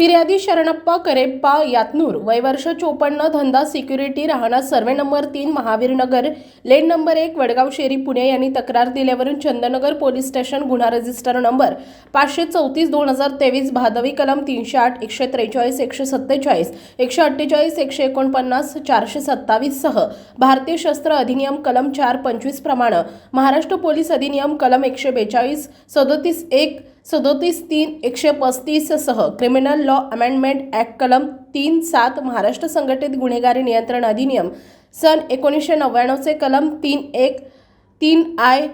फिर्यादी शरणप्पा करेप्पा यातनूर वयवर्ष चोपन्न धंदा सिक्युरिटी राहणार सर्वे नंबर तीन महावीर नगर लेन नंबर एक वडगाव शेरी पुणे यांनी तक्रार दिल्यावरून चंदनगर पोलीस स्टेशन गुन्हा रजिस्टर नंबर पाचशे चौतीस दोन हजार तेवीस भादवी कलम तीनशे आठ एकशे त्रेचाळीस एकशे सत्तेचाळीस एकशे अठ्ठेचाळीस एकशे एकोणपन्नास चारशे सत्तावीस सह भारतीय शस्त्र अधिनियम कलम चार पंचवीस प्रमाणे महाराष्ट्र पोलीस अधिनियम कलम एकशे बेचाळीस सदोतीस एक सदोतीस तीन एकशे पस्तीस सह क्रिमिनल लॉ अमेंडमेंट ॲक्ट कलम तीन सात महाराष्ट्र संघटित गुन्हेगारी नियंत्रण अधिनियम सन एकोणीसशे नव्याण्णवचे कलम तीन एक तीन आय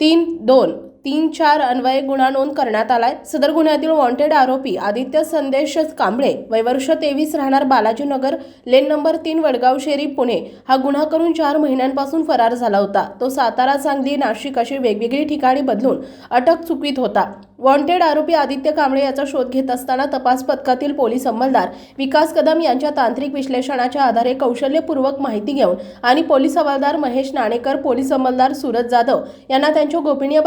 तीन दोन तीन चार अन्वये गुन्हा नोंद करण्यात आलाय. सदर गुन्ह्यातील वॉन्टेड आरोपी आदित्य संदेश कांबळे वयवर्ष तेवीस राहणार बालाजीनगर लेन नंबर तीन वडगाव शेरी पुणे. हा गुन्हा करून चार महिन्यांपासून फरार झाला होता. तो सातारा सांगली नाशिक अशी वेगवेगळी ठिकाणी बदलून अटक चुकीत होता. वॉन्टेड आरोपी आदित्य कांबळे याचा शोध घेत असताना तपास पथकातील पोलीस अंमलदार विकास कदम यांच्या तांत्रिक विश्लेषणाच्या आधारे कौशल्यपूर्वक माहिती घेऊन आणि पोलीस हवालदार महेश नाणेकर पोलीस अंमलदार सूरज जाधव यांना त्यांच्या गोपनीय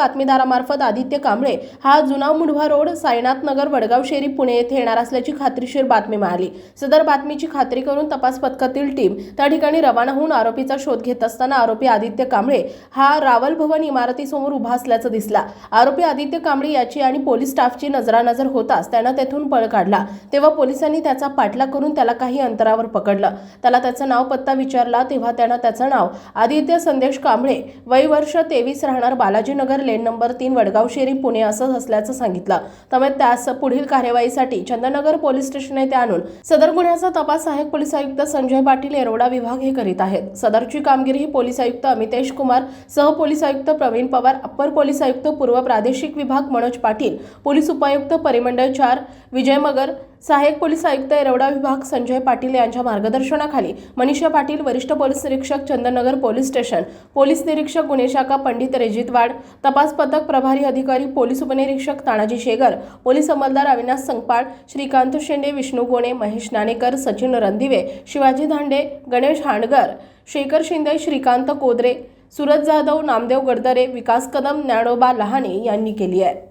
मार्फत आदित्य कांबळे हा जुना मुढवा रोड साईनाथ नगर वडगाव शेरी पुणे येथे येणार असल्याची खात्रीशीर बातमी मिळाली. सदर बातमीची खात्री करून तपास पथकातील टीम त्या ठिकाणी रवाना होऊन आरोपीचा शोध घेत असताना आरोपी आदित्य कांबळे हा रावल भवन इमारतीसमोर उभा असल्याचं दिसला. आरोपी आदित्य कांबळे याची आणि पोलीस स्टाफची नजरानजर होताच त्यानं तेथून पळ काढला. तेव्हा पोलिसांनी त्याचा पाठलाग करून त्याला काही अंतरावर पकडलं. त्याला त्याचं नाव पत्ता विचारला तेव्हा त्यानं त्याचं नाव आदित्य संदेश कांबळे वय वर्ष तेवीस राहणार बालाजीनगर लेन नंबर तीन वडगाव शेरी पुणे असं असल्याचं सांगितलं. त्यामुळे त्यास पुढील कार्यवाहीसाठी चंदनगर पोलीस स्टेशन येथे आणून सदर गुन्ह्याचा तपास सहाय्यक पोलीस आयुक्त संजय पाटील येरवडा विभाग हे करीत आहेत. सदरची कामगिरी ही पोलीस आयुक्त अमितेश कुमार सह पोलीस आयुक्त प्रवीण पवार अप्पर पोलीस आयुक्त पूर्व प्रादेशिक विभाग मनोज पाटील पोलीस उपायुक्त परिमंडळ चार विजय मगर सहाय्यक पोलीस आयुक्त येरवडा विभाग संजय पाटील यांच्या मार्गदर्शनाखाली मनीषा पाटील वरिष्ठ पोलीस निरीक्षक चंदनगर पोलीस स्टेशन पोलीस निरीक्षक गुन्हे शाखा पंडित रेजितवाड तपास पथक प्रभारी अधिकारी पोलीस उपनिरीक्षक तानाजी शेगर पोलीस अंमलदार अविनाश संगपाळ श्रीकांत शेंडे विष्णू गोणे महेश नाणेकर सचिन रणदिवे शिवाजी धांडे गणेश हांडगर शेखर शिंदे श्रीकांत कोदरे सुरज जाधव नामदेव गडदरे विकास कदम ज्ञानोबा लहाने यांनी केली आहे.